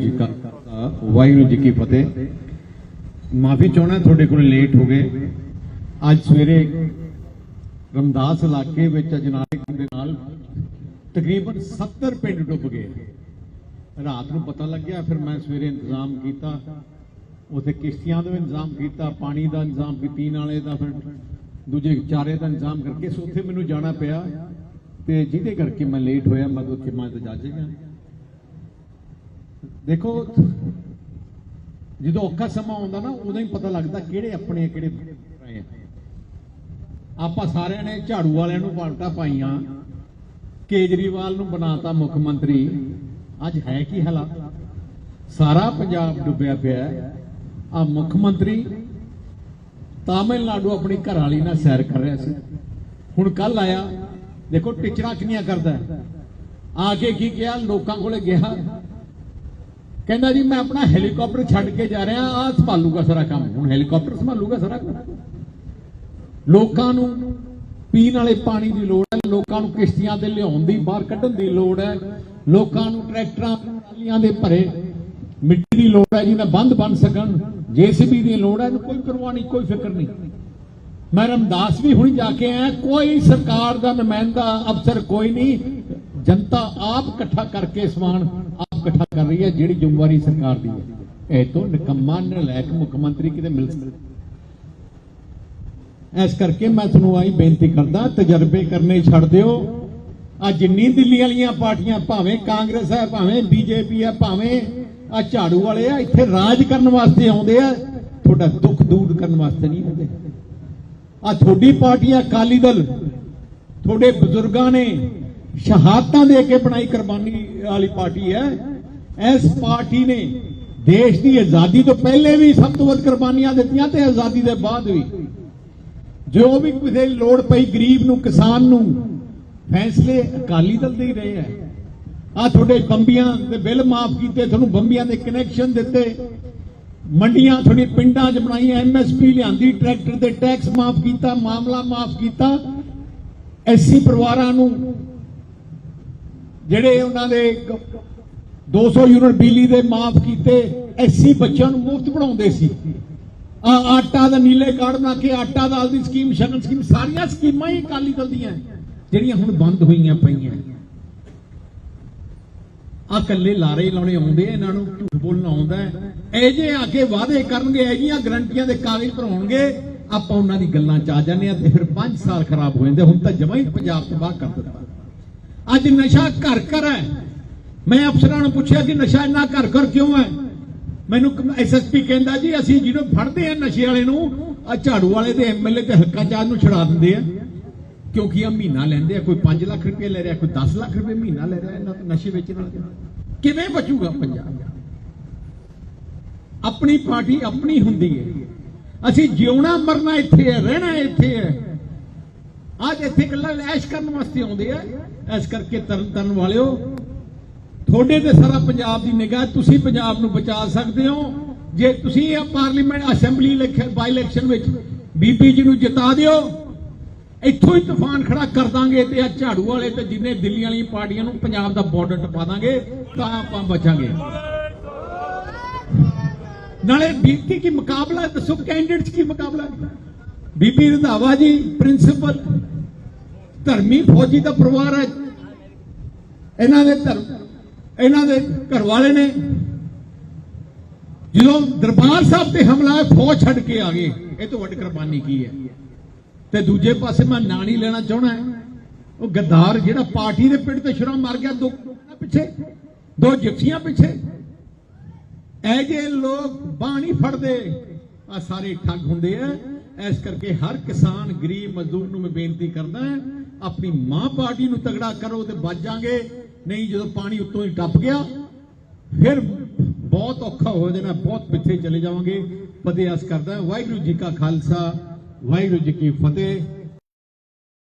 ਜੀ ਕਾ ਵਾਹਿਗੁਰੂ ਜੀ ਕੀ ਫਤਿਹ। ਮਾਫੀ ਚਾਹਣਾ ਤੁਹਾਡੇ ਕੋਲ ਲੇਟ ਹੋ ਗਏ। ਅੱਜ ਸਵੇਰੇ ਰਮਦਾਸ ਇਲਾਕੇ ਵਿੱਚ ਅਜਨਾਲੇ ਦੇ ਨਾਲ ਤਕਰੀਬਨ 70 ਪਿੰਡ ਡੁੱਬ ਗਏ। ਰਾਤ ਨੂੰ ਪਤਾ ਲੱਗਿਆ, ਫਿਰ ਮੈਂ ਸਵੇਰੇ ਇੰਤਜ਼ਾਮ ਕੀਤਾ। ਉਥੇ ਕਿਸ਼ਤੀਆਂ ਦਾ ਇੰਤਜ਼ਾਮ ਕੀਤਾ, ਪਾਣੀ ਦਾ ਇੰਤਜ਼ਾਮ ਕੀਤੀ ਪੀਣ ਵਾਲੇ ਦਾ, ਫਿਰ ਦੂਜੇ ਚਾਰੇ ਦਾ ਇੰਤਜ਼ਾਮ ਕਰਕੇ। ਸੋ ਉੱਥੇ ਮੈਨੂੰ ਜਾਣਾ ਪਿਆ ਤੇ ਜਿਹਦੇ ਕਰਕੇ ਮੈਂ ਲੇਟ ਹੋਇਆ, ਮੈਂ ਉੱਥੇ ਮੈਂ ਤਾਂ ਜਾਜੇਗਾ ਦੇਖੋ, ਜਦੋਂ ਔਖਾ ਸਮਾਂ ਆਉਂਦਾ ਨਾ, ਉਦੋਂ ਹੀ ਪਤਾ ਲੱਗਦਾ ਕਿਹੜੇ ਆਪਣੇ ਕਿਹੜੇ ਪਰਾਏ ਆ। ਆਪਾਂ ਸਾਰਿਆਂ ਨੇ ਝਾੜੂ ਵਾਲਿਆਂ ਨੂੰ ਪਾਲਟਾ ਪਾਈਆਂ, ਕੇਜਰੀਵਾਲ ਨੂੰ ਬਣਾਤਾ ਮੁੱਖ ਮੰਤਰੀ। ਅੱਜ ਹੈ ਕੀ ਹਾਲਾਤ? ਸਾਰਾ ਪੰਜਾਬ ਡੁੱਬਿਆ ਪਿਆ ਆ ਮੁੱਖ ਮੰਤਰੀ ਤਾਮਿਲਨਾਡੂ ਆਪਣੀ ਘਰ ਵਾਲੀ ਨਾਲ ਸੈਰ ਕਰ ਰਿਹਾ ਸੀ। ਹੁਣ ਕੱਲ ਆਇਆ, ਦੇਖੋ ਟਿਚਰਾ ਕਿੰਨੀਆਂ ਕਰਦਾ ਆ ਕੇ ਕੀ ਕਿਹਾ? ਲੋਕਾਂ ਕੋਲੇ ਗਿਆ ਕਹਿੰਦਾ ਜੀ, ਮੈਂ ਆਪਣਾ ਹੈਲੀਕਾਪਟਰ ਛੱਡ ਕੇ ਜਾ ਰਿਹਾ ਆ ਸੰਭਾਲੂਗਾ ਸਾਰਾ ਕੰਮ। ਹੁਣ ਹੈਲੀਕਾਪਟਰ ਸੰਭਾਲੂਗਾ ਸਾਰਾ ਕੰਮ? ਲੋਕਾਂ ਨੂੰ ਪੀਣ ਵਾਲੇ ਪਾਣੀ ਦੀ ਲੋੜ ਹੈ, ਲੋਕਾਂ ਨੂੰ ਕਿਸ਼ਤੀਆਂ ਤੇ ਲਿਆਉਣ ਦੀ, ਬਾਹਰ ਕੱਢਣ ਦੀ ਲੋੜ ਹੈ, ਲੋਕਾਂ ਨੂੰ ਟਰੈਕਟਰਾਂ ਟਰਾਲੀਆਂ ਦੇ ਭਰੇ ਮਿੱਟੀ ਦੀ ਲੋੜ ਹੈ, ਜਿਹਨਾਂ ਬੰਦ ਬਣ ਸਕਣ, ਜੀਸੀਬੀ ਦੀ ਲੋੜ ਹੈ, ਇਹਨੂੰ ਕੋਈ ਪਰਵਾਹ ਨਹੀਂ, ਕੋਈ ਫਿਕਰ ਨਹੀਂ। ਮੈਂ ਰਮਦਾਸ ਵੀ ਹੁਣੀ ਜਾ ਕੇ ਆਇਆ, ਕੋਈ ਸਰਕਾਰ ਦਾ ਨੁਮਾਇੰਦਾ ਅਫਸਰ ਕੋਈ ਨਹੀਂ, ਜਨਤਾ ਆਪ ਇਕੱਠਾ ਕਰਕੇ ਸਮਾਨ ਇਕੱਠਾ ਕਰ ਰਹੀ ਹੈ, ਜਿਹੜੀ ਜ਼ਿੰਮੇਵਾਰੀ ਸਰਕਾਰ ਦੀ ਹੈ। ਇਹ ਤੋਂ ਨਿਕੰਮਾ ਨਲਾਇਕ ਮੁੱਖ ਮੰਤਰੀ ਕਿਤੇ ਮਿਲ ਸਕਦਾ ਇਸ ਕਰਕੇ ਮੈਂ ਤੁਹਾਨੂੰ ਆਈ ਬੇਨਤੀ ਕਰਦਾ, ਤਜਰਬੇ ਕਰਨੇ ਛੱਡ ਦਿਓ। ਆ ਜਿੰਨੀ ਦਿੱਲੀ ਵਾਲੀਆਂ ਪਾਰਟੀਆਂ, ਭਾਵੇਂ ਕਾਂਗਰਸ ਹੈ, ਭਾਵੇਂ ਬੀਜੇਪੀ ਹੈ, ਭਾਵੇਂ ਆ ਝਾੜੂ ਵਾਲੇ ਆ, ਇੱਥੇ ਰਾਜ ਕਰਨ ਵਾਸਤੇ ਆਉਂਦੇ ਆ, ਤੁਹਾਡਾ ਦੁੱਖ ਦੂਰ ਕਰਨ ਵਾਸਤੇ ਨਹੀਂ ਆਉਂਦੇ। ਆ ਤੁਹਾਡੀ ਪਾਰਟੀ ਆ, ਅਕਾਲੀ ਦਲ। ਤੁਹਾਡੇ ਬਜ਼ੁਰਗਾਂ ਨੇ ਸ਼ਹਾਦਤਾਂ ਦੇ ਕੇ ਬਣਾਈ ਕੁਰਬਾਨੀ ਵਾਲੀ ਪਾਰਟੀ ਹੈ। ਇਸ ਪਾਰਟੀ ਨੇ ਦੇਸ਼ ਦੀ ਆਜ਼ਾਦੀ ਤੋਂ ਪਹਿਲੇ ਵੀ ਸਭ ਤੋਂ ਵੱਧ ਕੁਰਬਾਨੀਆਂ ਦਿੱਤੀਆਂ ਤੇ ਆਜ਼ਾਦੀ ਦੇ ਬਾਅਦ ਵੀ। ਜੋ ਵੀ ਕਿਸੇ ਲੋੜ ਪਈ ਗਰੀਬ ਨੂੰ, ਕਿਸਾਨ ਨੂੰ, ਫੈਸਲੇ ਅਕਾਲੀ ਦਲ ਦੇ ਹੀ ਰਹੇ ਆ। ਆ ਤੁਹਾਡੇ ਬੰਬੀਆਂ ਦੇ ਬਿੱਲ ਮਾਫ ਕੀਤੇ, ਤੁਹਾਨੂੰ ਬੰਬੀਆਂ ਦੇ ਕਨੈਕਸ਼ਨ ਦਿੱਤੇ। ਮੰਡੀਆਂ ਤੁਹਾਡੀ ਪਿੰਡਾਂ 'ਚ ਬਣਾਈਆਂ ਐਮਐਸਪੀ ਲਿਆਂਦੀ, ਟਰੈਕਟਰ ਦੇ ਟੈਕਸ ਮਾਫ ਕੀਤਾ, ਮਾਮਲਾ ਮਾਫ ਕੀਤਾ। ਐਸੀ ਪਰਿਵਾਰਾਂ ਨੂੰ, ਜਿਹੜੇ ਉਹਨਾਂ ਦੇ 200 ਯੂਨਿਟ ਬਿਜਲੀ ਦੇ ਮਾਫ ਕੀਤੇ, ਐਸੀ ਬੱਚਿਆਂ ਨੂੰ ਮੁਫਤ ਬਣਾਉਂਦੇ ਸੀ। ਆ ਆਟਾ ਦਾ ਨੀਲੇ ਕਾਰਡ ਬਣਾ ਕੇ ਆਟਾ ਦਾਲ ਦੀ ਸਕੀਮ, ਸ਼ਗਨ ਸਕੀਮ, ਸਾਰੀਆਂ ਸਕੀਮਾਂ ਹੀ ਅਕਾਲੀ ਦਲ ਦੀਆਂ ਜਿਹੜੀਆਂ ਹੁਣ ਬੰਦ ਹੋਈਆਂ ਪਈਆਂ। ਆ ਕੱਲੇ ਲਾਰੇ ਲਾਉਣੇ ਆਉਂਦੇ ਇਹਨਾਂ ਨੂੰ ਝੂਠ ਬੋਲਣਾ ਆਉਂਦਾ ਹੈ। ਇਹ ਜੇ ਆ ਕੇ ਵਾਅਦੇ ਕਰਨਗੇ, ਇਹ ਜੀਆਂ ਗਰੰਟੀਆਂ ਦੇ ਕਾਗਜ਼ ਭਰਾਉਣਗੇ, ਆਪਾਂ ਉਹਨਾਂ ਦੀ ਗੱਲਾਂ ਚ ਆ ਜਾਂਦੇ ਆ ਤੇ ਫਿਰ 5 ਸਾਲ ਖਰਾਬ ਹੋ ਜਾਂਦੇ ਹੁਣ ਤਾਂ ਜਮਾਂ ਹੀ ਪੰਜਾਬ ਤੋਂ ਬਾਹਰ ਕਰ ਦਿੱਤਾ। ਅੱਜ ਨਸ਼ਾ ਘਰ ਘਰ ਹੈ। ਮੈਂ ਅਫਸਰਾਂ ਨੂੰ ਪੁੱਛਿਆ ਕਿ ਨਸ਼ਾ ਇੰਨਾ ਘਰ ਘਰ ਕਿਉਂ ਹੈ? ਮੈਨੂੰ ਐਸਐਸਪੀ ਕਹਿੰਦਾ ਜੀ, ਅਸੀਂ ਜਿਹਨੂੰ ਫੜਦੇ ਆ ਨਸ਼ੇ ਵਾਲੇ ਨੂੰ ਆ ਝਾੜੂ ਵਾਲੇ ਤੇ ਐਮਐਲਏ ਤੇ ਹੱਕਾਂ ਚਾਰ ਨੂੰ ਛੁਡਾ ਦਿੰਦੇ ਆ। ਕਿਉਂਕਿ ਆ ਮਹੀਨਾ ਲੈਂਦੇ ਆ, ਕੋਈ 5 ਲੱਖ ਰੁਪਏ ਲੈ ਰਿਹਾ, ਕੋਈ 10 ਲੱਖ ਰੁਪਏ ਮਹੀਨਾ ਲੈ ਰਿਹਾ ਇਹਨਾਂ ਤੋਂ ਨਸ਼ੇ ਵੇਚਣ ਵਾਲੇ। ਕਿਵੇਂ ਬਚੂਗਾ ਪੰਜਾਬ? ਆਪਣੀ ਪਾਰਟੀ ਆਪਣੀ ਹੁੰਦੀ ਹੈ। ਅਸੀਂ ਜਿਉਣਾ, ਮਰਨਾ ਇੱਥੇ ਹੈ, ਰਹਿਣਾ ਇੱਥੇ ਹੈ। ਅੱਜ ਇੱਥੇ ਗੱਲਾਂ ਐਸ਼ ਕਰਨ ਵਾਸਤੇ ਆਉਂਦੇ ਆ। ਐਸ ਕਰਕੇ ਤਰਨ ਤਰਨ ਵਾਲਿਓ ਤੁਹਾਡੇ ਤੇ ਸਾਰਾ ਪੰਜਾਬ ਦੀ ਨਿਗਾਹ, ਤੁਸੀਂ ਪੰਜਾਬ ਨੂੰ ਬਚਾ ਸਕਦੇ ਹੋ। ਜੇ ਤੁਸੀਂ ਇਹ ਪਾਰਲੀਮੈਂਟ ਅਸੈਂਬਲੀ ਬਾਈ ਇਲੈਕਸ਼ਨ ਵਿੱਚ ਬੀਬੀ ਜੀ ਨੂੰ ਜਿਤਾ ਦਿਓ, ਇੱਥੋਂ ਹੀ ਤੂਫਾਨ ਖੜਾ ਕਰ ਦਾਂਗੇ ਤੇ ਆ ਝਾੜੂ ਵਾਲੇ ਤੇ ਜਿੰਨੇ ਦਿੱਲੀ ਵਾਲੀਆਂ ਪਾਰਟੀਆਂ ਨੂੰ ਪੰਜਾਬ ਦਾ ਬਾਰਡਰ ਟਪਾ ਦਾਂਗੇ, ਤਾਂ ਆਪਾਂ ਬਚਾਂਗੇ। ਨਾਲੇ ਬੀਬੀ ਕੀ ਮੁਕਾਬਲਾ, ਦੱਸੋ ਕੈਂਡੀਡੇਟਸ ਕੀ ਮੁਕਾਬਲਾ? ਹੈ? ਬੀਬੀ ਰੰਧਾਵਾ ਜੀ ਪ੍ਰਿੰਸੀਪਲ ਧਰਮੀ ਫੌਜੀ ਦਾ ਪਰਿਵਾਰ ਹੈ। ਇਹਨਾਂ ਦੇ ਧਰਮ ਇਹਨਾਂ ਦੇ ਘਰ ਵਾਲੇ ਨੇ ਜਦੋਂ ਦਰਬਾਰ ਸਾਹਿਬ ਤੇ ਹਮਲਾ ਹੋਇਆ, ਫੌਜ ਛੱਡ ਕੇ ਆ ਗਏ ਇਹ ਤੋਂ ਵੱਡੀ ਕੁਰਬਾਨੀ ਕੀ ਹੈ? ਤੇ ਦੂਜੇ ਪਾਸੇ ਮੈਂ ਨਾਂ ਨਹੀਂ ਲੈਣਾ ਚਾਹਣਾ ਉਹ ਗੱਦਾਰ ਜਿਹੜਾ ਪਾਰਟੀ ਦੇ ਪਿੰਡ ਤੇ ਸ਼ੁਰੂ ਮਰ ਗਿਆ, ਦੋ ਪਿੱਛੇ, ਦੋ ਜਿਪਸੀਆਂ ਪਿੱਛੇ। ਇਹ ਜੇ ਲੋਕ ਬਾਂਹ ਨਹੀਂ ਫੜਦੇ ਆ ਸਾਰੇ ਠੱਗ ਹੁੰਦੇ ਆ। ਇਸ ਕਰਕੇ ਹਰ ਕਿਸਾਨ, ਗਰੀਬ ਮਜ਼ਦੂਰ ਨੂੰ ਮੈਂ ਬੇਨਤੀ ਕਰਦਾ ਆਪਣੀ ਮਾਂ ਪਾਰਟੀ ਨੂੰ ਤਗੜਾ ਕਰੋ ਤੇ ਬਚ ਜਾਾਂਗੇ। ਨਹੀਂ, ਜਦੋਂ ਪਾਣੀ ਉੱਤੋਂ ਹੀ ਟੱਪ ਗਿਆ, ਫਿਰ ਬਹੁਤ ਔਖਾ ਹੋ ਜਾਣਾ ਬਹੁਤ ਪਿੱਛੇ ਚਲੇ ਜਾਵਾਂਗੇ, ਫਤਿਹ ਅਸ ਕਰਦਾ, ਵਾਹਿਗੁਰੂ ਜੀ ਕਾ ਖਾਲਸਾ, ਵਾਹਿਗੁਰੂ ਜੀ ਕੀ ਫਤਿਹ।